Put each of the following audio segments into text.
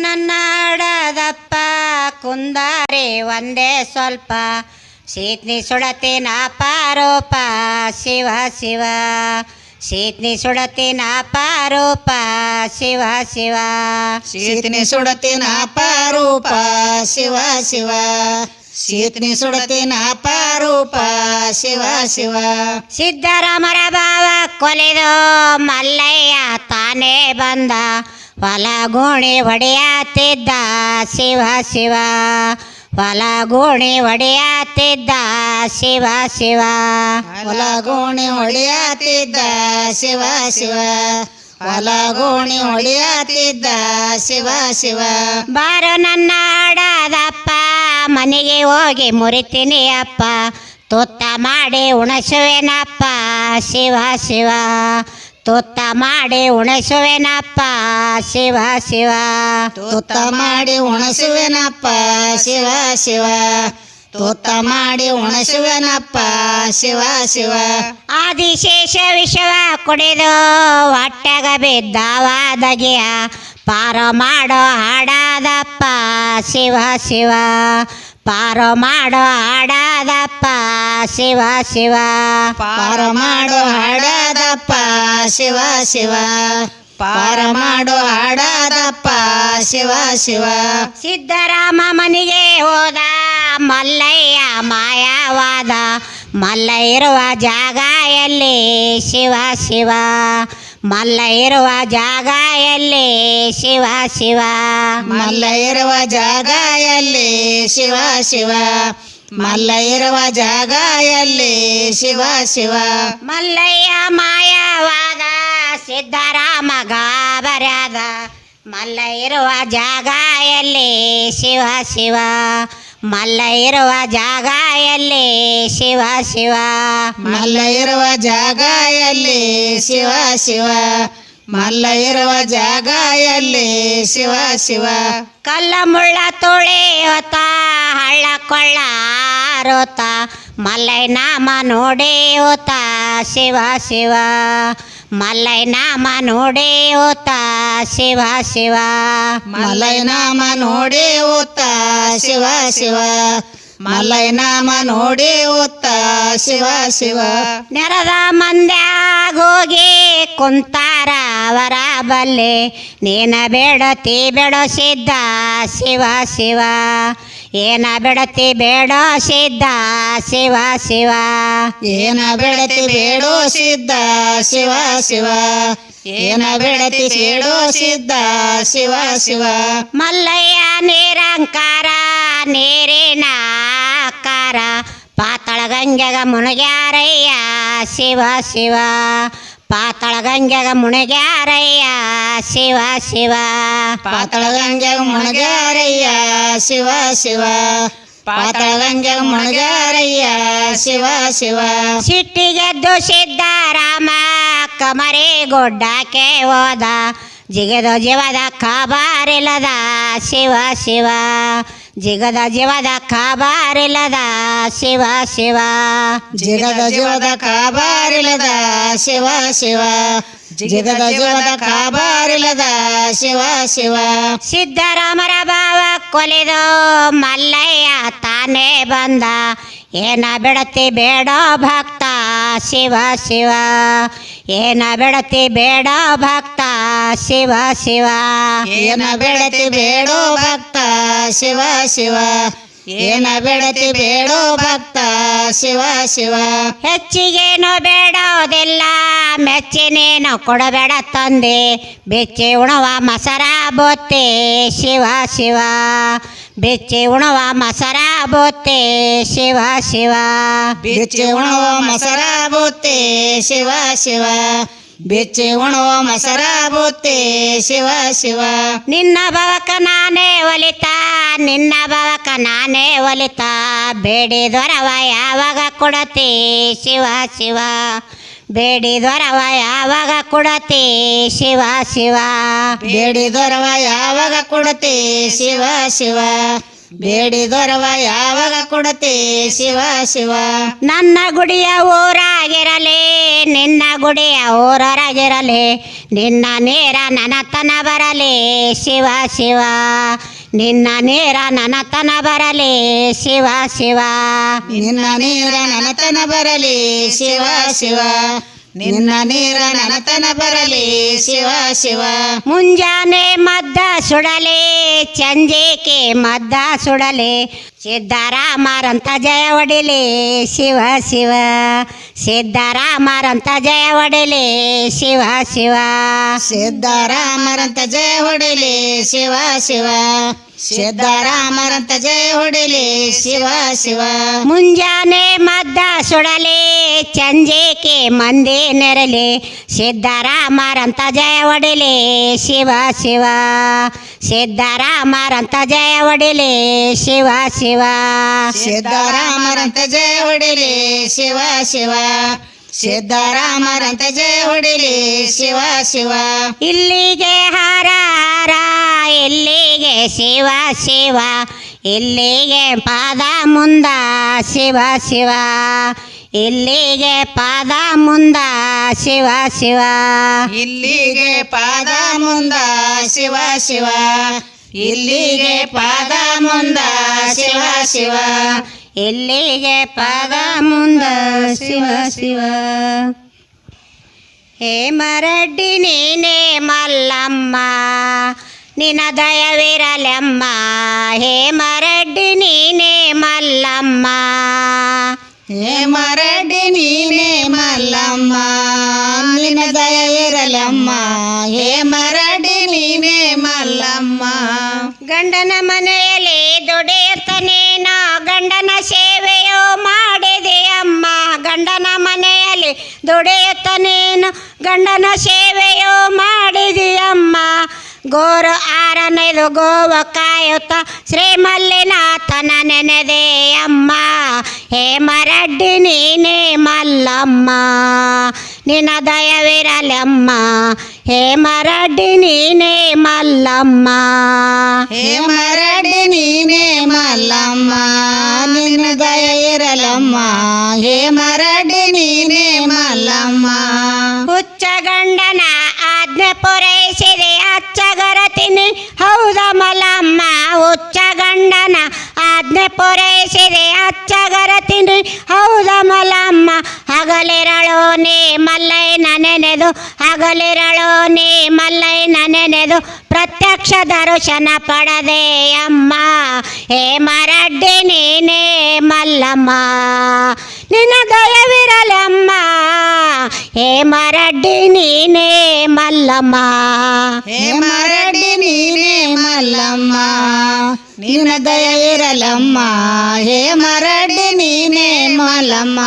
ನನ್ನ ಅಡದಪ್ಪ ಕುಂದಾರಿ ಒಂದೇ ಸ್ವಲ್ಪ. ಸೀತ್ನಿ ಸುಡತಿನ ಪಾರೋಪ ಶಿವ ಶಿವ. ಶೀತ್ನಿ ಸುಡತಿ ಪಾರೋಪ ಶಿವ ಶಿವ. ಶೀತನಿ ಸುಡತಿ ಪಾರೂಪ ಶಿವ ಶಿವ. ಶೀತನಿ ಸುಡತಿ ಪಾರೂಪ ಶಿವ ಶಿವ. ಸಿದ್ದರಾಮರ ಭಾವ ಕೊಲೆದು ಮಲ್ಲಯ್ಯ ತಾನೇ ಬಂದ. ಹೊಲ ಗೋಣಿ ಹೊಡೆಯತ್ತಿದ್ದ ಶಿವ ಶಿವ. ಫಲಗುಣಿ ಗೋಣಿ ಹೊಡೆಯತ್ತಿದ್ದ ಶಿವ ಶಿವ. ಫಲಗುಣಿ ಗೋಣಿ ಹೊಡೆಯತ್ತಿದ್ದ ಶಿವ ಶಿವ. ಫಲಗುಣಿ ಹೊಡೆಯಾತಿದ್ದ ಶಿವ ಶಿವ. ಬಾರು ನನ್ನ ಆಡದಪ್ಪ ಮನೆಗೆ ಹೋಗಿ ಮುರಿತೀನಿ ಅಪ್ಪ ತುತ್ತ ಮಾಡಿ ಉಣಸುವೆನಪ್ಪ ಶಿವ ಶಿವ. ತುತ್ತ ಮಾಡಿ ಉಣಸುವೆನಪ್ಪ ಶಿವ ಶಿವ. ತುತ್ತ ಮಾಡಿ ಉಣಸುವೆನಪ್ಪ ಶಿವ ಶಿವ. ತೂತ ಮಾಡಿ ಉಣಸುವೆನಪ್ಪ ಶಿವ ಶಿವ. ಆದಿಶೇಷ ವಿಷವ ಕುಡಿದು ಹೊಟ್ಟೆಗ ಬಿದ್ದಾವಾದಗಿಯ ಪಾರ ಮಾಡೋ ಹಾಡಾದಪ್ಪ ಶಿವ ಶಿವ. ಪಾರ ಮಾಡೋ ಹಾಡಾದಪ್ಪ ಶಿವ ಶಿವ. ಪಾರ ಮಾಡು ಹಾಡದಪ್ಪ ಶಿವ ಶಿವ. ಪಾರ ಮಾಡು ಹಾಡದಪ್ಪ ಶಿವ ಶಿವ. ಸಿದ್ದರಾಮ ಮನೆಗೆ ಹೋದ ಮಲ್ಲಯ್ಯ ಮಾಯವಾದ. ಮಲ್ಲ ಇರುವ ಜಾಗ ಎಲ್ಲಿ ಶಿವ ಶಿವ. ಮಲ್ಲ ಇರುವ ಜಾಗ ಎಲ್ಲಿ ಶಿವ ಶಿವ. ಮಲ್ಲ ಇರುವ ಜಾಗ ಎಲ್ಲಿ ಶಿವ ಶಿವ. ಮಲ್ಲ ಇರುವ ಜಾಗ ಎಲ್ಲಿ ಶಿವ ಶಿವ. ಮಲ್ಲಯ್ಯ ಮಾಯವಾದ ಸಿದ್ದರಾಮ ಗಾಬರ್ಯಾದ. ಮಲ್ಲ ಇರುವ ಜಾಗ ಎಲ್ಲಿ ಶಿವ ಶಿವ. ಮಲ್ಲ ಇರುವ ಜಾಗ ಎಲ್ಲಿ ಶಿವ ಶಿವ. ಮಲ್ಲ ಇರುವ ಜಾಗ ಎಲ್ಲಿ ಶಿವ ಶಿವ. ಮಲ್ಲ ಇರುವ ಜಾಗ ಎಲ್ಲಿ ಶಿವ ಶಿವ. ಕಲ್ಲ ಮುಳ್ಳ ತುಳಿಯೋತ ಹಳ್ಳ ಕೊಳ್ಳ ಆರೋತ ಮಲ್ಲೈ ನಾಮ ನೋಡೇವತ ಶಿವ ಶಿವ. ಮಲ್ಲೈ ನಾಮ ನೋಡೇವತ ಶಿವ ಶಿವ. ಮಲ್ಲೈ ನಾಮ ನೋಡಿ ಓತ್ತ ಶಿವ ಶಿವ. ಮಲ್ಲೈ ನಾಮ ನೋಡಿ ಓತ್ತ ಶಿವ ಶಿವ. ನೆರದ ಮಂದ್ಯಾಗ ಹೋಗಿ ಕುಂತಾರ ಅವರ ಬಲ್ಲೆ. ನೀನ ಬೇಡತಿ ಬೇಡ ಸಿದ್ದ ಶಿವ ಶಿವ. ಏನ ಬೇಡತಿ ಬೇಡೋ ಸಿದ್ಧ ಶಿವ ಶಿವ. ಏನ ಬೆಳತಿ ಬೇಡೋ ಸಿದ್ಧ ಶಿವ ಶಿವ. ಏನ ಬೆಳತಿ ಬೇಡೋ ಸಿದ್ಧ ಶಿವ ಶಿವ. ಮಲ್ಲಯ್ಯ ನಿರಂಕಾರ ನೀರಿನ ಆಕಾರ. ಪಾತಳ ಗಂಗೆಗ ಮುನಗ್ಯಾರಯ್ಯ ಶಿವ ಶಿವ. ಪಾತಾಳ ಗಂಗೆಗ ಮುಣಗ್ಯಾರಯ್ಯ ಶಿವ ಶಿವ. ಪಾತಳ ಗಂಗೆ ಮುಣಗಾರಯ್ಯ ಶಿವ ಶಿವ. ಪಾತಳ ಗಂಗೆ ಮುಣಗಾರಯ್ಯ ಶಿವ. ಶಿವ ಸಿಟ್ಟಿಗೆದ್ದು ಸಿದ್ದಾರಾಮ ಕಮರಿ ಗುಡ್ಡಕ್ಕೆ ಹೋದ. ಜಿಗೆದು ಜೀವದ ಕಾಬಾರಿಲ್ಲದ ಶಿವ ಶಿವ. ಜಿಗದ ಜೀವದ ಕಾಬಾರಿಲ್ಲದ ಶಿವ ಶಿವ. ಜಿಗದ ಜೀವದ ಕಾಬಾರಿಲದ ಶಿವ ಶಿವ. ಜಿಗದ ಜೀವದ ಕಾಬಾರಿಲದ ಶಿವ ಶಿವ. ಸಿದ್ದರಾಮರ ಭಾವ ಕೊಲಿದು ಮಲ್ಲಯ್ಯ ತಾನೇ ಬಂದ. ಏನ ಬಿಡತಿ ಬೇಡ ಭಕ್ತ ಶಿವ ಶಿವ. ಏನ ಬೆಳತಿ ಬೇಡ ಭಕ್ತ ಶಿವ ಶಿವ. ಏನ ಬೆಳತಿ ಬೇಡೋ ಭಕ್ತ ಶಿವ ಶಿವ. ಏನ ಬೆಳತಿ ಬೇಡೋ ಭಕ್ತ ಶಿವ ಶಿವ. ಹೆಚ್ಚಿಗೇನು ಬೇಡೋದಿಲ್ಲ ಮೆಚ್ಚಿನೇನು ಕೊಡಬೇಡ ತಂದೆ. ಬೆಚ್ಚಿ ಉಣವ ಮಸರ ಬೊತ್ತೆ ಶಿವ ಶಿವ. ಬೆಚ್ಚಿ ಉಣವ ಮಸರ ಬೋತೆ ಶಿವ ಶಿವ. ಬಿಚ್ಚಿ ಉಣುವ ಮಸರ ಬೋತೆ ಶಿವ ಶಿವ. ಬಿಚ್ಚಿ ಉಣುವ ಮಸರ ಬೋತೆ ಶಿವ ಶಿವ. ನಿನ್ನ ಬವಕ ನಾನೇ ಒಲಿತ. ನಿನ್ನ ಬವಕ ನಾನೇ ಒಲಿತ. ಬೇಡಿ ದೊರವ ಯಾವಾಗ ಕೊಡತಿ. ಶಿವ ಶಿವ. ಬೇಡಿ ದೊರವ ಯಾವಾಗ ಕೊಡತಿ ಶಿವ ಶಿವ? ಬೇಡಿ ದೊರವ ಯಾವಾಗ ಕೊಡತಿ ಶಿವ ಶಿವ? ಬೇಡಿ ದೊರವ ಯಾವಾಗ ಕೊಡತಿ ಶಿವ ಶಿವ? ನನ್ನ ಗುಡಿಯ ಊರಾಗಿರಲಿ ನಿನ್ನ ಗುಡಿಯ ಊರರಾಗಿರಲಿ ನಿನ್ನ ನೇರ ನನತನ ಬರಲಿ ಶಿವ ಶಿವ. ನಿನ್ನ ನೀರ ನನತನ ಬರಲಿ ಶಿವ ಶಿವ. ನಿನ್ನ ನೀರ ನನತನ ಬರಲಿ ಶಿವ ಶಿವ. ನಿನ್ನ ನೀರ ನನತನ ಬರಲಿ ಶಿವ ಶಿವ. ಮುಂಜಾನೆ ಮದ್ದ ಸುಡಲಿ ಚಂಜಿಕೆ ಮದ್ದ ಸುಡಲಿ. ಸಿದ್ದರಾಮರಂತ ಜಯ ಒಡಿಲಿ ಶಿವ ಶಿವ. ಸಿದ್ದರಾಮರಂತ ಜಯ ಒಡಿಲಿ ಶಿವ ಶಿವ. ಸಿದ್ದರಾಮರಂತ ಜಯ ಒಡಿಲಿ ಶಿವ ಶಿವ. ಸಿದ್ದರಾಮರಂತ ಜಯ ಹೊಡಿಲಿ ಶಿವ ಶಿವ. ಮುಂಜಾನೆ ಮದ್ದ ಸುಡಲಿ ಚಂಜೇಕೆ ಮಂದಿ ನೆರಲಿ. ಸಿದ್ದರಾಮರಂತ ಜಯ ಹೊಡಿಲಿ ಶಿವ ಶಿವ. ಸಿದ್ದರಾಮರಂತ ಜಯ ಹೊಡಿಲಿ ಶಿವ ಶಿವ. ಸಿದ್ದರಾಮರಂತ ಜಯ ಹೊಡಿಲಿ ಶಿವ ಶಿವ. ಸಿದ್ದರಾಮರಂತ ಜಯ ಹೊಡಿಲಿ ಶಿವ ಶಿವ. ಇಲ್ಲಿಗೆ ಹಾರ ಹಾರ ಇಲ್ಲಿಗೆ ಶಿವ ಶಿವ, ಎಲ್ಲಿಗೆ ಪಾದ ಮುಂದ ಶಿವ ಶಿವ ಇಲ್ಲಿಗೆ ಪಾದ ಮುಂದ ಶಿವ ಶಿವ. ಇಲ್ಲಿಗೆ ಪಾದ ಮುಂದ ಶಿವ ಶಿವ, ಇಲ್ಲಿಗೆ ಪಾದ ಮುಂದ ಶಿವ ಶಿವ ಇಲ್ಲಿಗೆ ಪಾದ ಮುಂದ ಶಿವ ಶಿವ. ಹೇ ಮರಡ್ಡಿ ನೀನೇ ಮಲ್ಲಮ್ಮ ನಿನ ದಯವಿರಲಮ್ಮ ಹೇ ಮರಡ್ಡಿ ನೀನೇ ಮಲ್ಲಮ್ಮ. ಹೇ ಮರಡಿ ನೀನೇ ಮಲ್ಲಮ್ಮ ನಿನ್ನ ದಯ ಇರಲಮ್ಮ ಹೇ ಮರಡಿ ನೀನೇ ಮಲ್ಲಮ್ಮ. ಗಂಡನ ಮನೆಯಲ್ಲಿ ದುಡಿಯುತ್ತನೇನ ಗಂಡನ ಸೇವೆಯೋ ಮಾಡಿದೆ ಅಮ್ಮ ಗಂಡನ ಮನೆಯಲ್ಲಿ ದುಡಿಯುತ್ತನೇನು ಗಂಡನ ಸೇವೆಯೋ ಮಾಡಿದೆಯಮ್ಮ. ಗೋರು ಆರನೆದು ಗೋವ ಕಾಯುತ್ತ ಶ್ರೀ ಮಲ್ಲಿನಾಥನ ನೆನೆದೆ ಅಮ್ಮ ಹೇ ಮರಡ್ಡಿ ನೀನೇ ಮಲ್ಲಮ್ಮ ನಿನ್ನ ದಯವಿರಲಮ್ಮ ಹೇ ಮರಡ್ಡಿ ನೀನೇ ಮಲ್ಲಮ್ಮ ಹೇ ಮರಡಿ ನೀನೇ ಮಲ್ಲಮ್ಮ ನಿನ್ನ ದಯ ಇರಲಮ್ಮ ಹೇ ಅಚ್ಚಗರತಿನಿ ಹೌದ ಮಲಮ್ಮ ಹುಚ್ಚ ಗಂಡನ ಆಜ್ಞೆ ಪೂರೈಸಿದೆ ಅಚ್ಚಗರತಿನಿ. ಹೌದ ಮಲಮ್ಮ, ಹಗಲಿರಳೋ ನೀ ಮಲ್ಲಯ್ಯನ ನೆನೆದು, ಹಗಲಿರಳೋ ನೀ ಮಲ್ಲಯ್ಯನ ನೆನೆದು, ಪ್ರತ್ಯಕ್ಷ ದರ್ಶನ ಪಡದೆ ಅಮ್ಮ. ಹೇ ಮರಡ್ಡಿ ನೀನೇ ಮಲ್ಲಮ್ಮ. ನಿನ್ನ ದಯವಿರಲಮ್ಮ ಹೇ ಮರಡ್ಡಿ ನೀನೇ ಮಲ್ಲಮ್ಮ. ಹೇ ಮರಡಿ ನೀನೇ ಮಲ್ಲಮ್ಮ. ನಿನ್ನ ದಯವಿರಲಮ್ಮ ಇರಲಮ್ಮ ಹೇ ಮರಡಿ ನೀನೇ ಮಲ್ಲಮ್ಮ.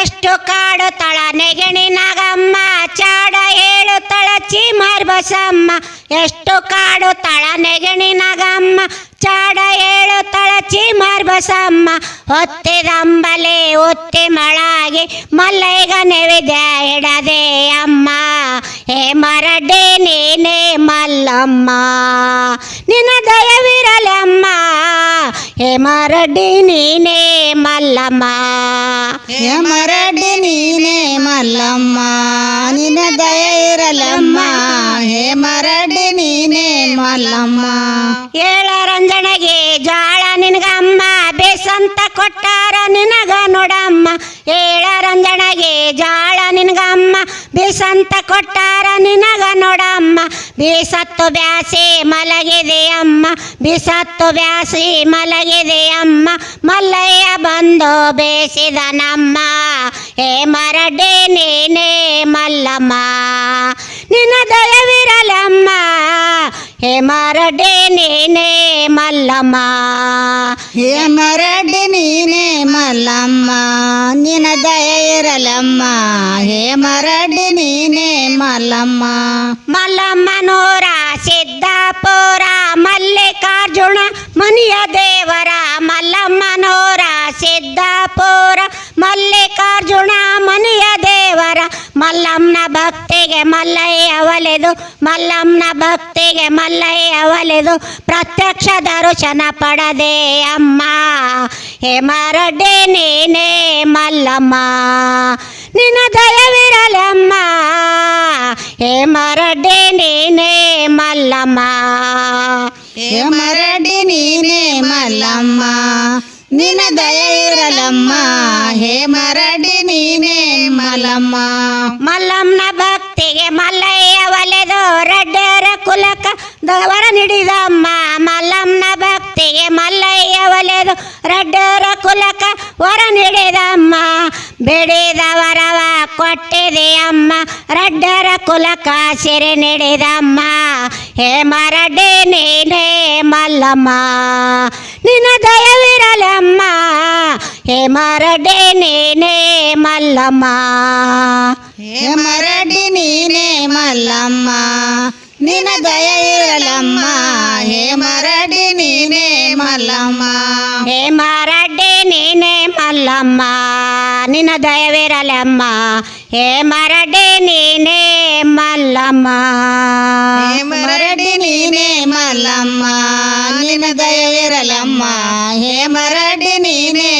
ಎಷ್ಟು ಕಾಡು ತಳ ನೆಗಣಿ ನಗಮ್ಮ. ಚಾಡ ಹೇಳು ತಳಚಿ ಮಾರ್ಬಸಮ್ಮ ಎಷ್ಟು ಕಾಡು ತಳ ನೆಗಣಿ ನಗಮ್ಮ. ಚಾಡ ಏಳು ತಳಚಿ ಮಾರ್ಬಸಮ್ಮ. ಹೊತ್ತಿದಂಬಲೆ ಹೊತ್ತೆ ಮಳಾಗೆ ಮಲ್ಲೈಗ ನೆವೆದ ಇಡದೆ ಅಮ್ಮ. ಹೇ ಮರಡೆ ನೀನೇ ಮಲ್ಲಮ್ಮ. ನಿನ್ನ ದಯವಿರಲಮ್ಮ ಹೇ ಮರಡಿ ನೀನೇ ಮಲ್ಲಮ್ಮ. ನಿನ ದಯ ಇರಲಮ್ಮ. ಹೇ ಮರಡಿ ನೀನೇ ಮಲ್ಲಮ್ಮ. ಏಳರಂಜನೆಗೆ ಜಾಳ ನಿನಗಮ್ಮ. ಬೇಸಂತ ಕೊಟ್ಟಾರ ನಿನಗ ನೋಡಮ್ಮ. ಏಳರಂಜನೆಗೆ ಜಾಳ ನಿನಗಮ್ಮ. ಬೇಸಂತ ಕೊಟ್ಟಾರ ನಿನಗ ನೋಡಮ್ಮ. ಬೇಸತ್ತು ಬ್ಯಾಸಿ ಮಲಗಿದೆ ಅಮ್ಮ. ಬೀಸತ್ತು ಬ್ಯಾಸಿ ಮಲಗಿದೆ ಅಮ್ಮ ಮಲ್ಲಯ್ಯ ಬಂದು ಬೇಸಿದ ನಮ್ಮ ಹೇ ಮರಡಿ ನೀನೇ ಮಲ್ಲಮ್ಮ ನಿನ್ನ ದಯವಿರಲಮ್ಮ ಹೇ ಮರಡಿ ನೀನೇ ಮಲ್ಲಮ್ಮ ಹೇ ಮರಡಿ ನೀನೇ ಮಲ್ಲಮ್ಮ ನಿನ್ನ ದಯ ಇರಲಮ್ಮ ಹೇ ಮರಡಿ ನೀನೇ ಮಲ್ಲಮ್ಮ ಮಲ್ಲಮ್ಮನೂರ ಸಿದ್ದಾಪುರ ಮಲ್ಲಿಕಾರ್ಜುನ ಮನಿಯ ದೇವರ ಮಲ್ಲಮ್ಮನೋರ ಸಿದ್ದಾಪುರ. ಮಲ್ಲಿಕಾರ್ಜುನ ಮನಿಯ ದೇವರ, ಮಲ್ಲಮ್ಮನ ಭಕ್ತಿಗೆ ಮಲ್ಲಯ್ಯ ಒಲೆದು. ಮಲ್ಲಮ್ಮನ ಭಕ್ತಿಗೆ ಮಲ್ಲಯ್ಯ ಒಲೆದು. ಪ್ರತ್ಯಕ್ಷ ದರ್ಶನ ಪಡದೆ ಅಮ್ಮ. ಹೇ ಮರಡಿ ನೀನೇ ಮಲ್ಲಮ್ಮ. ನಿನ್ನ ದಯವಿರಲಮ್ಮ. ಹೇ ಮರಡ್ಡೆ ನೀನೇ ಮಲ್ಲಮ್ಮ ಹೇ ಮರಡಿ ನೀನೇ ಮಲ್ಲಮ್ಮ ನಿನ್ನ ದಯ ಇರಲಮ್ಮ ಹೇ ಮರಡಿ ನೀನೇ ಮಲ್ಲಮ್ಮ ಮಲ್ಲಮ್ಮನ ಭಕ್ತಿಗೆ ಮಲ್ಲಯ್ಯ ಒಲೆದು ರಡ್ಡರ ಕುಲಕ ದವರ ನಿಡಿದಮ್ಮ ಮಲ್ಲಮ್ಮನ ಭಕ್ತಿಗೆ ಮಲ್ಲಯ್ಯ ಒಲೆದು ರಡ್ಡರ ಕುಲಕ ವರ ನೀಡಿದಮ್ಮ ಬಿಡಿದ ವರವ ಕೊಟ್ಟಿದೆ ಅಮ್ಮ ರಡ್ಡರ ಕುಲಕ ಸಿರಿ ನೀಡಿದಮ್ಮ ಹೇ ಮರಡಿ ನೀನೇ ಮಲ್ಲಮ್ಮ ನಿನ್ನ ದಯವಿರಲಮ್ಮ ಹೇ ಮರಡಿ ನೀನೇ ಮಲ್ಲಮ್ಮ ಹೇ ಮರಡಿ ನೀನೇ ಮಲ್ಲಮ್ಮ ನಿನ್ನ ದಯ ಇರಲಮ್ಮ ಹೇ ಮರಡಿ ನೀನೇ ಮಲ್ಲಮ್ಮ ಹೇ ಮರಡ್ಡಿ ನೀನೇ ಮಲ್ಲಮ್ಮ ನಿನ್ನ ದಯವಿರಲಮ್ಮ ಹೇ ಮರಡ್ಡಿ ನೀನೇ